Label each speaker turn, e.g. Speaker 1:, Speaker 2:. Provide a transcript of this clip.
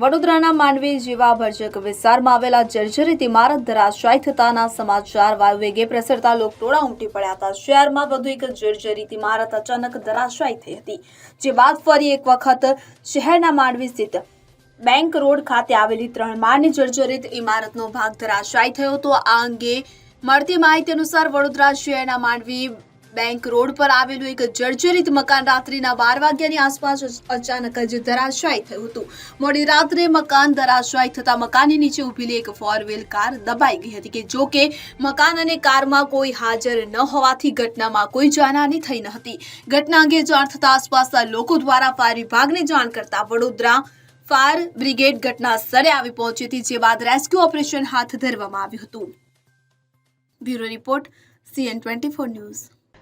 Speaker 1: વડોદરાના માંડવી જેવા ભરજક વિસ્તારમાં આવેલા જર્જરિત ઇમારત ધરાશાયી થતાના સમાચાર વાયુવેગે પ્રસરતા લોકટોળા ઉમટી પડ્યા હતા. શહેરમાં વધુ એક જર્જરિત ઇમારત અચાનક ધરાશાયી થઈ હતી, જે બાદ ફરી એક વખત શહેરના માંડવી સ્થિત બેંક રોડ ખાતે આવેલી ત્રણ માળની જર્જરિત ઇમારતનો ભાગ ધરાશાયી થયો હતો. આ અંગે મળતી માહિતી અનુસાર વડોદરા શહેરના માંડવી બેંક રોડ પર આવેલું એક જર્જરિત મકાન રાત્રિના બાર વાગ્યાની આસપાસ અચાનક જ ધરાશાયી થયું હતું. મોડી રાત્રે મકાન ધરાશાયી થતા મકાનની નીચે ઊભેલી એક ફોર વ્હીલ કાર દબાઈ ગઈ હતી કે જો કે મકાન અને કારમાં કોઈ હાજર ન હોવાથી ઘટનામાં કોઈ જાનહાની થઈ ન હતી. ઘટના અંગે જાણ થતા આસપાસના લોકો દ્વારા ફાયર વિભાગને જાણ કરતા વડોદરા ફાયર બ્રિગેડ ઘટના સ્થળે આવી પહોંચી હતી, જે બાદ રેસ્ક્યુ ઓપરેશન હાથ ધરવામાં આવ્યું હતું. Bureau report C N twenty four news.